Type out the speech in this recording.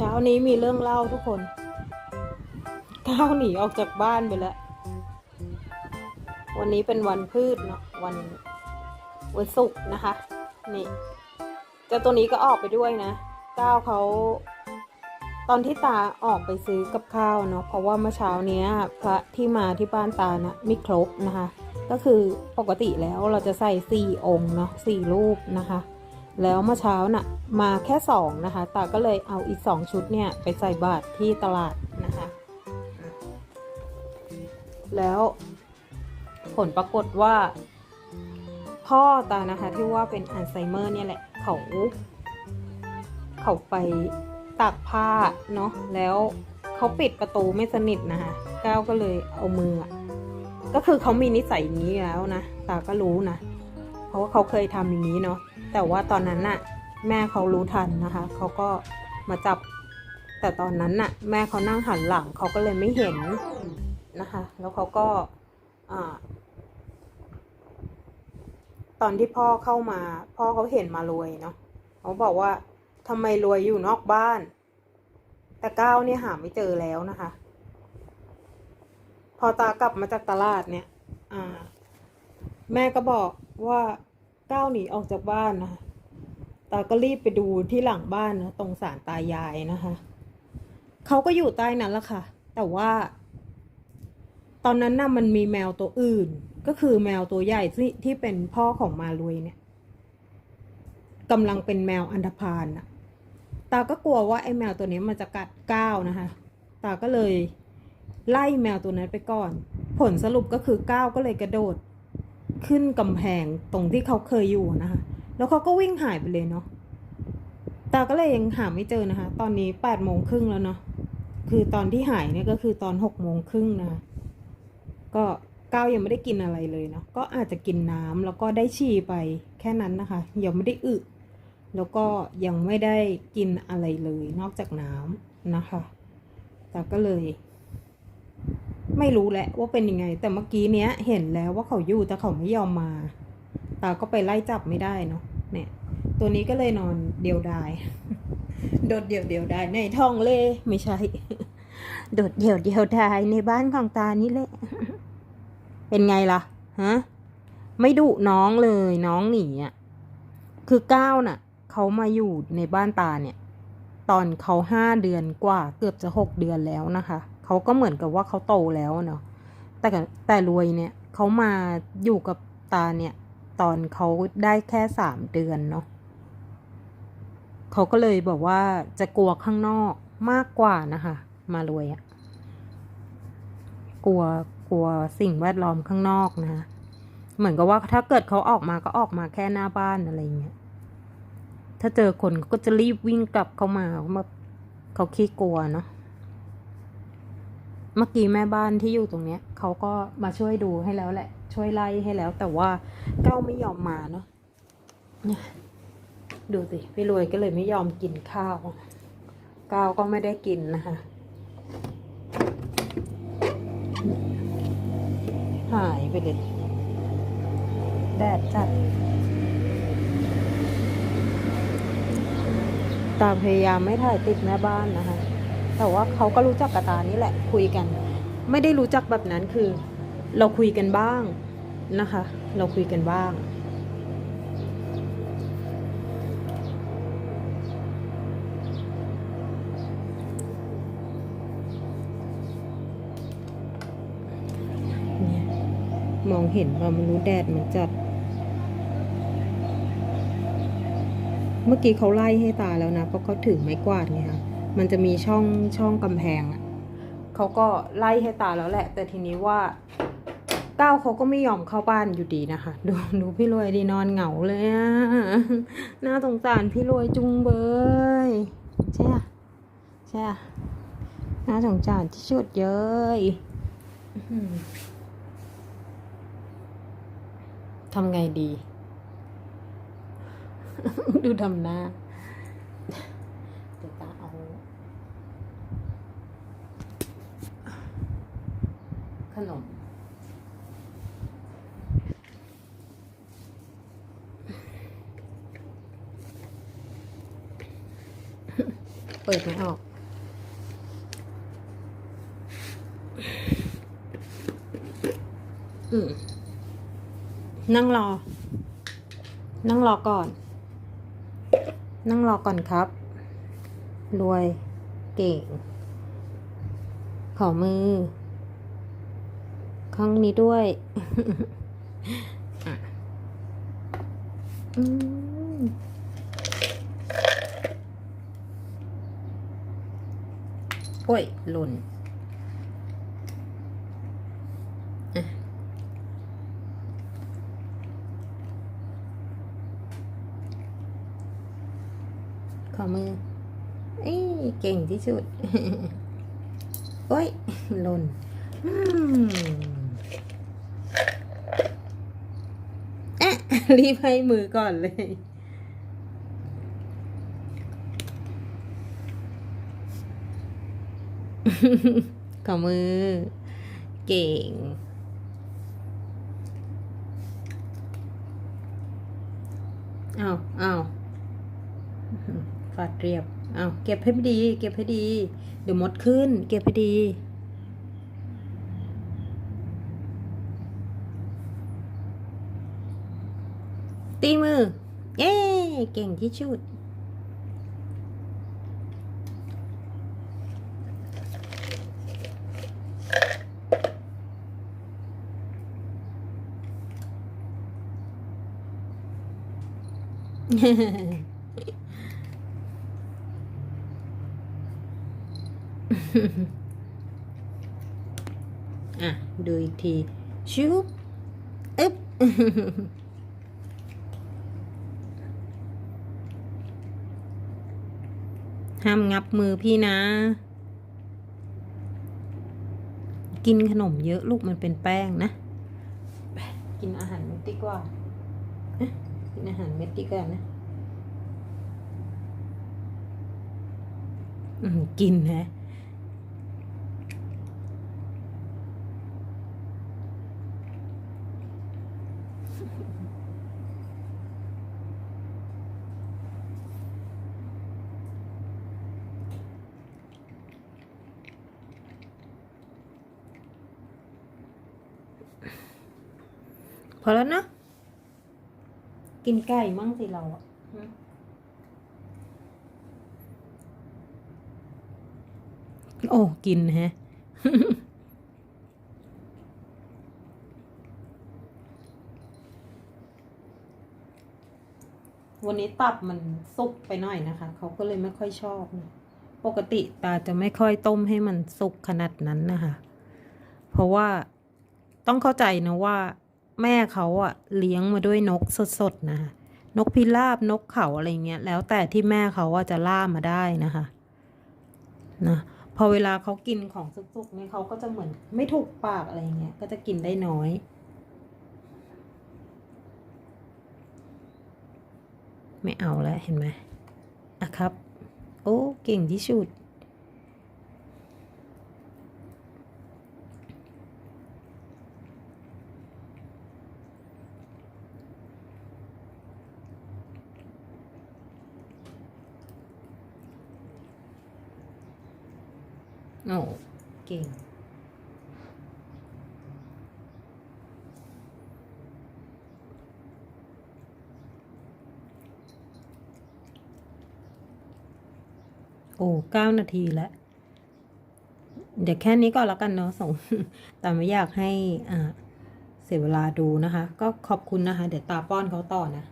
เช้านี้มีเรื่องเล่าทุกคนก้าวหนีออกจากบ้านไปแล้ว วันนี้เป็นวันพืชเนาะวันวันศุกร์นะคะ นี่เจ้าตัวนี้ก็ออกไปด้วยนะก้าวเขาตอนที่ตาออกไปซื้อกับข้าวเนาะเพราะว่าเมื่อเช้าเนี้ยพระที่มาที่บ้านตานะไม่ครบนะคะ ก็คือปกติแล้วเราจะใส่สี่องค์เนาะสี่รูปนะคะ แล้วเมื่อเช้าน่ะมาแค่สองนะคะตาก็เลยเอาอีกสองชุดเนี่ยไปใส่บาตรที่ตลาดนะคะ แล้วผลปรากฏว่า พ่อตานะคะที่ว่าเป็นอัลไซเมอร์เนี่ยแหละเขาเขาไปตากผ้าเนาะแล้วเขาปิดประตูไม่สนิทนะคะก้าวก็เลยเอามือก็คือเขามีนิสัยอย่างนี้แล้วนะตาก็รู้นะ เพราะว่าเขาเคยทำอย่างนี้เนาะ แต่ว่าตอนนั้นน่ะแม่เขารู้ทันนะคะเขาก็มาจับ แต่ตอนนั้นน่ะแม่เขานั่งหันหลังเขาก็เลยไม่เห็นนะคะ แล้วเขาก็ตอนที่พ่อเข้ามา พ่อเขาเห็นมารวยเนาะเขาบอกว่าทำไมรวยอยู่นอกบ้าน แต่ก้าวเนี่ยหาไม่เจอแล้วนะคะ พอตากลับมาจากตลาดเนี่ย อ่า แม่ก็บอกว่า ก้าวหนีออกจากบ้านนะคะตาก็รีบไปดูที่หลังบ้านนะตรงศาลตายายนะคะเขาก็อยู่ใต้นั้นละค่ะ แต่ว่า ตอนนั้นน่ะมันมีแมวตัวอื่น ก็คือแมวตัวใหญ่ที่ที่เป็นพ่อของมารวยเนี่ยกำลังเป็นแมวอันธพาลน่ะ ตาก็กลัวว่าไอ้แมวตัวนี้มันจะกัดก้าวนะคะ ตาก็เลยไล่แมวตัวนั้นไปก่อน ผลสรุปก็คือก้าวก็เลยกระโดด ขึ้นกำแพงตรงที่เขาเคยอยู่นะคะ แล้วเขาก็วิ่งหายไปเลยเนาะตาก็เลยยังหาไม่เจอนะคะ ตอนนี้แปดโมงครึ่งแล้วเนาะคือตอนที่หายเนี่ยก็คือตอนหกโมงครึ่งนะะก็ก้าวยังไม่ได้กินอะไรเลยเนาะก็อาจจะกินน้ำแล้วก็ได้ฉี่ไปแค่นั้นนะคะ ยังไม่ได้อึแล้วก็ยังไม่ได้กินอะไรเลยนอกจากน้ำนะคะตาก็เลย ไม่รู้แหละว่าเป็นยังไง แต่เมื่อกี้เนี้ยเห็นแล้วว่าเขาอยู่แต่เขาไม่ยอมมา ตาก็ไปไล่จับไม่ได้เนาะเนี่ย ตัวนี้ก็เลยนอนเดียวดายโดดเดียวเดียวดายในท้องเล่ไม่ใช่ โดดเดียวเดียวดายในบ้านของตานี่แหละเป็นไงล่ะฮะไม่ดุน้องเลยน้องหนีอะคือก้าวน่ะเขามาอยู่ในบ้านตาเนี่ย ตอนเขาห้าเดือนกว่าเกือบจะหกเดือนแล้วนะคะ เขาก็เหมือนกับว่าเขาโตแล้วเนาะแต่แต่รวยเนี่ยเขามาอยู่กับตาเนี่ย ตอนเขาได้แค่สามเดือนเนาะเขาก็เลยบอกว่าจะกลัวข้างนอกมากกว่านะคะ มารวยอะกลัวกลัวสิ่งแวดล้อมข้างนอกนะะเหมือนกับว่าถ้าเกิดเขาออกมาก็ออกมาแค่หน้าบ้านอะไรเงี้ยถ้าเจอคนก็จะรีบวิ่งกลับเข้ามามาเขาขี้กลัวเนาะ เมื่อกี้แม่บ้านที่อยู่ตรงเนี้ยเขาก็มาช่วยดูให้แล้วแหละ ช่วยไล่ให้แล้ว แต่ว่าเก้าไม่ยอมมาเนาะดูสิพี่รวยก็เลยไม่ยอมกินข้าวก้าวก็ไม่ได้กินนะคะหายไปเลยแดดจัด ตาพยายามไม่ถ่ายติดแม่บ้านนะคะ แต่ว่าเขาก็รู้จักกับตานี่แหละคุยกัน ไม่ได้รู้จักแบบนั้นคือ เราคุยกันบ้างนะคะ เราคุยกันบ้างมองเห็นว่ามันรู้แดดมันจัด เมื่อกี้เขาไล่ให้ตาแล้วนะ เพราะเขาถือไม้กวาดไงคะ มันจะมีช่องช่องกำแพงอะเขาก็ไล่ให้ตาแล้วแหละ แต่ทีนี้ว่าก้าวเขาก็ไม่ยอมเข้าบ้านอยู่ดีนะคะ ดูดูพี่รวยดีนอนเหงาเลยอะน่าสงสารพี่รวยจุงเบยใช่ใช่น่าสงสารที่สุดเย้ยทำไงดี ดูทำหน้า ขนม เปิดไม่ออกนั่งรอ นั่งรอก่อน นั่งรอก่อนครับ รวย เก่ง ขอมือ ข้างนี้ด้วยอะอืมโอ้ยหล่นอะขอมือเอ้ยเก่งที่สุด โอ้ยหล่นอืมอะ รีบให้มือก่อนเลย ขอมือ เก่ง เอาเอาฟาดเรียบ เอาเก็บให้ดี เก็บให้ดี เดี๋ยวมดขึ้น เก็บให้ดี ตีมือ เย้เก่งที่สุดอะ ดูอีกที ชุบ อึ๊บ ห้ามงับมือพี่นะ กินขนมเยอะลูกมันเป็นแป้งนะ กินอาหารเม็ดดีกว่ากินอาหารเม็ดดีกว่านะกินฮะ พ อแล้วเนอะกินไก่มั่งสิเราอะหืมโอ้ กินแฮะ วันนี้ตับมันสุกไปหน่อยนะคะ เขาก็เลยไม่ค่อยชอบนะปกติตาจะไม่ค่อยต้มให้มันสุกขนาดนั้นนะคะ เพราะว่าต้องเข้าใจนะว่า แม่เขาอะเลี้ยงมาด้วยนกสดๆนะคะนกพิราบนกเขาอะไรเงี้ยแล้วแต่ที่แม่เขาว่าจะล่ามาได้นะคะนะพอเวลาเขากินของสุกๆเนี่ยเขาก็จะเหมือนไม่ถูกปากอะไรเงี้ยก็จะกินได้น้อยไม่เอาแล้วเห็นไหมอะครับ โอ้ เก่งที่สุด โอ้เก่ง โอ้เก้านาทีแล้วเดี๋ยวแค่นี้ก็แล้วกันเนาะส่ง แต่ไม่อยากให้อ่าเสียเวลาดูนะคะ ก็ขอบคุณนะคะ เดี๋ยวตาป้อนเขาต่อนะ